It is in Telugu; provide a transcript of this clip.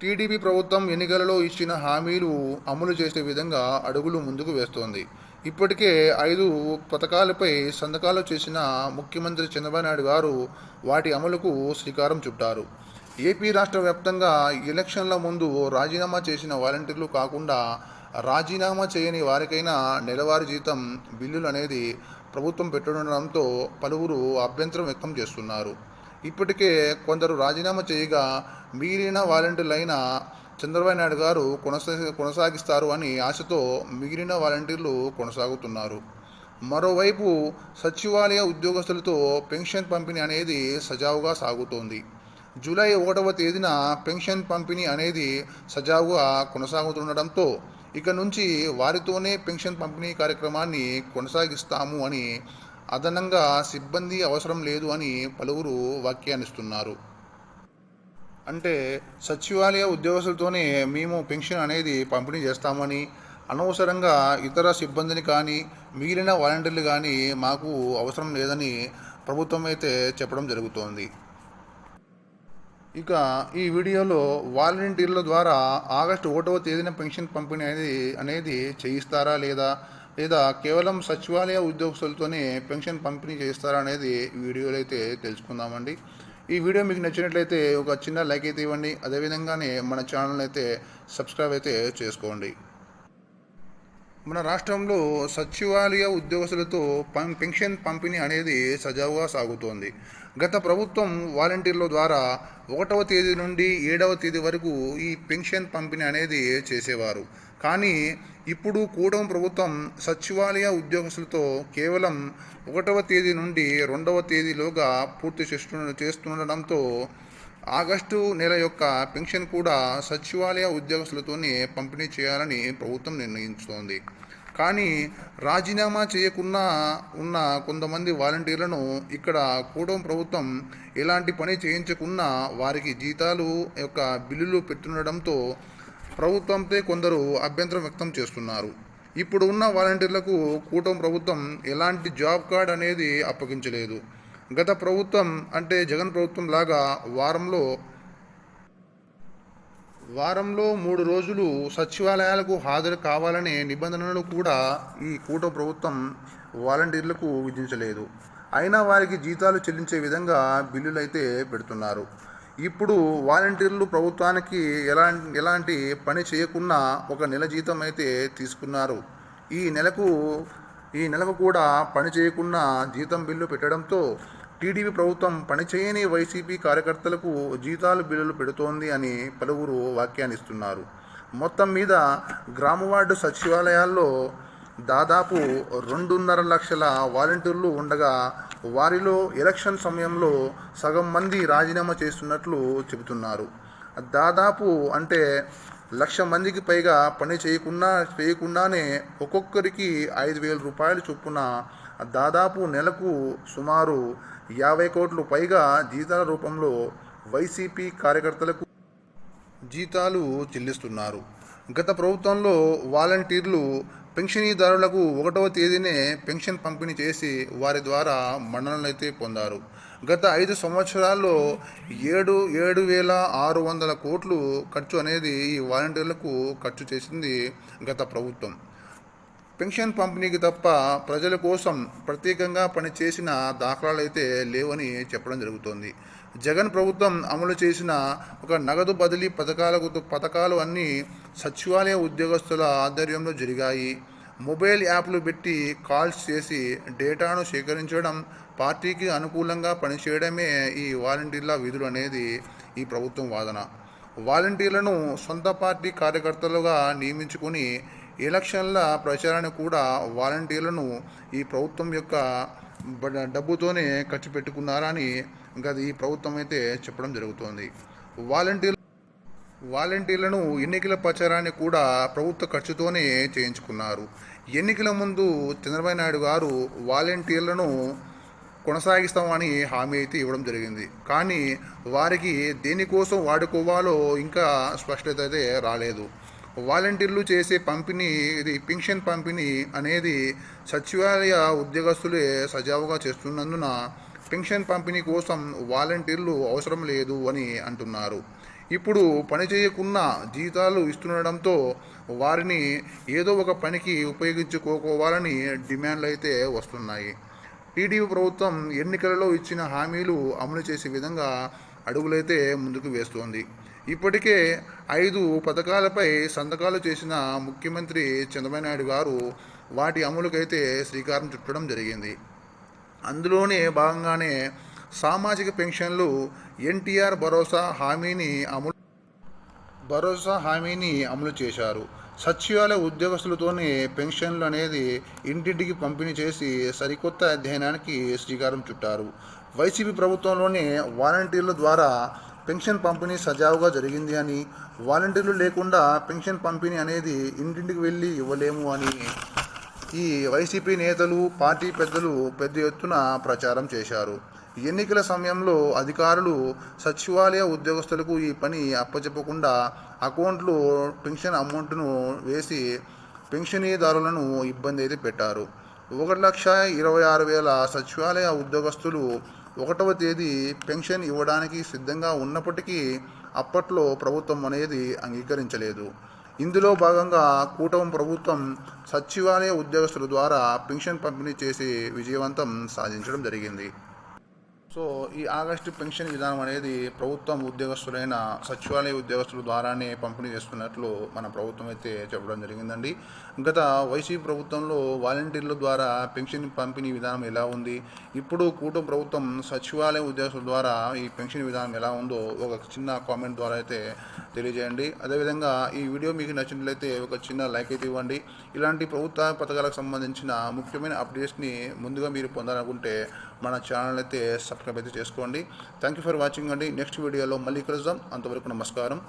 టీడీపీ ప్రభుత్వం ఎన్నికలలో ఇచ్చిన హామీలు అమలు చేసే విధంగా అడుగులు ముందుకు వేస్తోంది. ఇప్పటికే ఐదు పథకాలపై సంతకాలు చేసిన ముఖ్యమంత్రి చంద్రబాబు నాయుడు గారు వాటి అమలుకు శ్రీకారం చుట్టారు. ఏపీ రాష్ట్ర వ్యాప్తంగా ఎలక్షన్ల ముందు రాజీనామా చేసిన వాలంటీర్లు కాకుండా రాజీనామా చేయని వారికైనా నెలవారీ జీతం బిల్లులు అనేది ప్రభుత్వం పెట్టుండడంతో పలువురు అభ్యంతరం వ్యక్తం చేస్తున్నారు. ఇప్పటికే కొందరు రాజీనామా చేయగా మిగిలిన వాలంటీర్లైన చంద్రబాబు నాయుడు గారు కొనసా కొనసాగిస్తారు అని ఆశతో మిగిలిన వాలంటీర్లు కొనసాగుతున్నారు. మరోవైపు సచివాలయ ఉద్యోగస్తులతో పెన్షన్ పంపిణీ అనేది సజావుగా సాగుతోంది. జూలై ఒకటవ తేదీన పెన్షన్ పంపిణీ అనేది సజావుగా కొనసాగుతుండడంతో ఇక నుంచి వారితోనే పెన్షన్ పంపిణీ కార్యక్రమాన్ని కొనసాగిస్తాము అని అదనంగా సిబ్బంది అవసరం లేదు అని పలువురు వ్యాఖ్యానిస్తున్నారు. అంటే సచివాలయ ఉద్యోగస్తులతోనే మేము పెన్షన్ అనేది పంపిణీ చేస్తామని అనవసరంగా ఇతర సిబ్బందిని కానీ మిగిలిన వాలంటీర్లు కానీ మాకు అవసరం లేదని ప్రభుత్వం అయితే చెప్పడం జరుగుతోంది. ఇక ఈ వీడియోలో వాలంటీర్ల ద్వారా ఆగస్టు ఒకటవ తేదీన పెన్షన్ పంపిణీ అనేది అనేది చేయిస్తారా లేదా లేదా కేవలం సచివాలయ ఉద్యోగస్తులతోనే పెన్షన్ పంపిణీ చేస్తారా అనేది వీడియోలో అయితే తెలుసుకుందామండి. ఈ వీడియో మీకు నచ్చినట్లయితే ఒక చిన్న లైక్ అయితే ఇవ్వండి. అదేవిధంగానే మన ఛానల్ అయితే సబ్స్క్రైబ్ అయితే చేసుకోండి. మన రాష్ట్రంలో సచివాలయ ఉద్యోగస్తులతో పం పెన్షన్ పంపిణీ అనేది సజావుగా సాగుతోంది. గత ప్రభుత్వం వాలంటీర్ల ద్వారా ఒకటవ తేదీ నుండి ఏడవ తేదీ వరకు ఈ పెన్షన్ పంపిణీ అనేది చేసేవారు. కానీ ఇప్పుడు కూటమి ప్రభుత్వం సచివాలయ ఉద్యోగస్తులతో కేవలం ఒకటవ తేదీ నుండి రెండవ తేదీలోగా పూర్తి చేస్తు చేస్తుండడంతో ఆగస్టు నెల యొక్క పెన్షన్ కూడా సచివాలయ ఉద్యోగస్తులతోనే పంపిణీ చేయాలని ప్రభుత్వం నిర్ణయించుతోంది. కానీ రాజీనామా చేయకుండా ఉన్న కొంతమంది వాలంటీర్లను ఇక్కడ కూటమి ప్రభుత్వం ఎలాంటి పని చేయించకున్నా వారికి జీతాలు యొక్క బిల్లులు పెట్టుండడంతో ప్రభుత్వంపై కొందరు అభ్యంతరం వ్యక్తం చేస్తున్నారు. ఇప్పుడు ఉన్న వాలంటీర్లకు కూటమి ప్రభుత్వం ఎలాంటి జాబ్ కార్డ్ అనేది అప్పగించలేదు. గత ప్రభుత్వం అంటే జగన్ ప్రభుత్వం లాగా వారంలో వారంలో మూడు రోజులు సచివాలయాలకు హాజరు కావాలనే నిబంధనలు కూడా ఈ కూట ప్రభుత్వం వాలంటీర్లకు విధించలేదు. అయినా వారికి జీతాలు చెల్లించే విధంగా బిల్లులు అయితే పెడుతున్నారు. ఇప్పుడు వాలంటీర్లు ప్రభుత్వానికి ఎలా ఎలాంటి పని చేయకుండా ఒక నెల జీతం అయితే తీసుకున్నారు. ఈ నెలకు ఈ నెలకు కూడా పని చేయకుండా జీతం బిల్లు పెట్టడంతో టీడీపీ ప్రభుత్వం పనిచేయని వైసీపీ కార్యకర్తలకు జీతాలు బిల్లులు పెడుతోంది అని పలువురు వ్యాఖ్యానిస్తున్నారు. మొత్తం మీద గ్రామ వార్డు సచివాలయాల్లో దాదాపు రెండున్నర లక్షల వాలంటీర్లు ఉండగా వారిలో ఎలక్షన్ సమయంలో సగం మంది రాజీనామా చేస్తున్నట్లు చెబుతున్నారు. దాదాపు అంటే లక్ష మందికి పైగా పని చేయకుండా చేయకుండానే ఒక్కొక్కరికి ఐదు వేల రూపాయలు చొప్పున దాదాపు నెలకు సుమారు యాభై కోట్లు పైగా జీతాల రూపంలో వైసీపీ కార్యకర్తలకు జీతాలు చెల్లిస్తున్నారు. గత ప్రభుత్వంలో వాలంటీర్లు పెన్షనీదారులకు ఒకటవ తేదీనే పెన్షన్ పంపిణీ చేసి వారి ద్వారా మన్ననలు అయితే పొందారు. గత ఐదు సంవత్సరాల్లో ఏడు ఏడు వేల ఆరు వందల కోట్లు ఖర్చు అనేది ఈ వాలంటీర్లకు ఖర్చు చేసింది గత ప్రభుత్వం. పెన్షన్ పంపిణీకి తప్ప ప్రజల కోసం ప్రత్యేకంగా పనిచేసిన దాఖలాలు అయితే లేవని చెప్పడం జరుగుతోంది. జగన్ ప్రభుత్వం అమలు చేసిన ఒక నగదు బదిలీ పథకాలకు పథకాలు అన్నీ సచివాలయ ఉద్యోగస్తుల ఆధ్వర్యంలో జరిగాయి. మొబైల్ యాప్లు పెట్టి కాల్స్ చేసి డేటాను సేకరించడం పార్టీకి అనుకూలంగా పనిచేయడమే ఈ వాలంటీర్ల విధులు అనేది ఈ ప్రభుత్వం వాదన. వాలంటీర్లను సొంత పార్టీ కార్యకర్తలుగా నియమించుకొని ఎలక్షన్ల ప్రచారాన్ని కూడా వాలంటీర్లను ఈ ప్రభుత్వం యొక్క డబ్బుతోనే ఖర్చు పెట్టుకున్నారని ఇంకా అది ప్రభుత్వం అయితే చెప్పడం జరుగుతోంది. వాలంటీర్ వాలంటీర్లను ఎన్నికల ప్రచారాన్ని కూడా ప్రభుత్వ ఖర్చుతోనే చేయించుకున్నారు. ఎన్నికల ముందు చంద్రబాబు నాయుడు గారు వాలంటీర్లను కొనసాగిస్తామని హామీ అయితే ఇవ్వడం జరిగింది. కానీ వారికి దేనికోసం వాడుకోవాలో ఇంకా స్పష్టత అయితే రాలేదు. వాలంటీర్లు చేసే పంపిణీ ఇది పింఛన్ పంపిణీ అనేది సచివాలయ ఉద్యోగస్తులే సజావుగా చేస్తున్నందున పెన్షన్ పంపిణీ కోసం వాలంటీర్లు అవసరం లేదు అని అంటున్నారు. ఇప్పుడు పని చేయకున్న జీతాలు ఇస్తుండడంతో వారిని ఏదో ఒక పనికి ఉపయోగించుకోవాలని డిమాండ్లు అయితే వస్తున్నాయి. టీడీపీ ప్రభుత్వం ఎన్నికలలో ఇచ్చిన హామీలు అమలు చేసే విధంగా అడుగులైతే ముందుకు వేస్తోంది. ఇప్పటికే ఐదు పథకాలపై సంతకాలు చేసిన ముఖ్యమంత్రి చంద్రబాబు నాయుడు గారు వాటి అమలుకైతే శ్రీకారం చుట్టడం జరిగింది. అందులోనే భాగంగానే సామాజిక పెన్షన్లు ఎన్టీఆర్ భరోసా హామీని అమలు భరోసా హామీని అమలు చేశారు. సచివాలయ ఉద్యోగస్తులతోనే పెన్షన్లు అనేది ఇంటింటికి పంపిణీ చేసి సరికొత్త అధ్యయనానికి శ్రీకారం చుట్టారు. వైసీపీ ప్రభుత్వంలోనే వాలంటీర్ల ద్వారా పెన్షన్ పంపిణీ సజావుగా జరిగింది అని వాలంటీర్లు లేకుండా పెన్షన్ పంపిణీ అనేది ఇంటింటికి వెళ్ళి ఇవ్వలేము అని ఈ వైసీపీ నేతలు పార్టీ పెద్దలు పెద్ద ఎత్తున ప్రచారం చేశారు. ఎన్నికల సమయంలో అధికారులు సచివాలయ ఉద్యోగస్తులకు ఈ పని అప్పచెప్పకుండా అకౌంట్లో పెన్షన్ అమౌంట్ను వేసి పెన్షనీదారులను ఇబ్బంది అయితే పెట్టారు. ఒకటి లక్ష ఇరవై ఆరు వేల సచివాలయ ఉద్యోగస్తులు ఒకటవ తేదీ పెన్షన్ ఇవ్వడానికి సిద్ధంగా ఉన్నప్పటికీ అప్పట్లో ప్రభుత్వం అనేది అంగీకరించలేదు. ఇందులో భాగంగా కూటమి ప్రభుత్వం సచివాలయ ఉద్యోగస్తుల ద్వారా పెన్షన్ పంపిణీ చేసి విజయవంతం సాధించడం జరిగింది. సో ఈ ఆగస్టు పెన్షన్ విధానం అనేది ప్రభుత్వం ఉద్యోగస్తులైన సచివాలయ ఉద్యోగస్తుల ద్వారానే పంపిణీ చేస్తున్నట్లు మన ప్రభుత్వం అయితే చెప్పడం జరిగిందండి. గత వైసీపీ ప్రభుత్వంలో వాలంటీర్ల ద్వారా పెన్షన్ పంపిణీ విధానం ఎలా ఉంది? ఇప్పుడు కూటమి ప్రభుత్వం సచివాలయ ఉద్యోగస్తుల ద్వారా ఈ పెన్షన్ విధానం ఎలా ఉందో ఒక చిన్న కామెంట్ ద్వారా అయితే తెలియజేయండి. అదేవిధంగా ఈ వీడియో మీకు నచ్చినట్లయితే ఒక చిన్న లైక్ అయితే ఇవ్వండి. ఇలాంటి ప్రభుత్వ పథకాలకు సంబంధించిన ముఖ్యమైన అప్డేట్స్ని ముందుగా మీరు పొందాలనుకుంటే మన ఛానల్ అయితే సబ్స్క్రైబ్ అయితే చేసుకోండి. థ్యాంక్ యూ ఫర్ వాచింగ్ అండి. నెక్స్ట్ వీడియోలో మళ్ళీ కలుద్దాం. అంతవరకు నమస్కారం.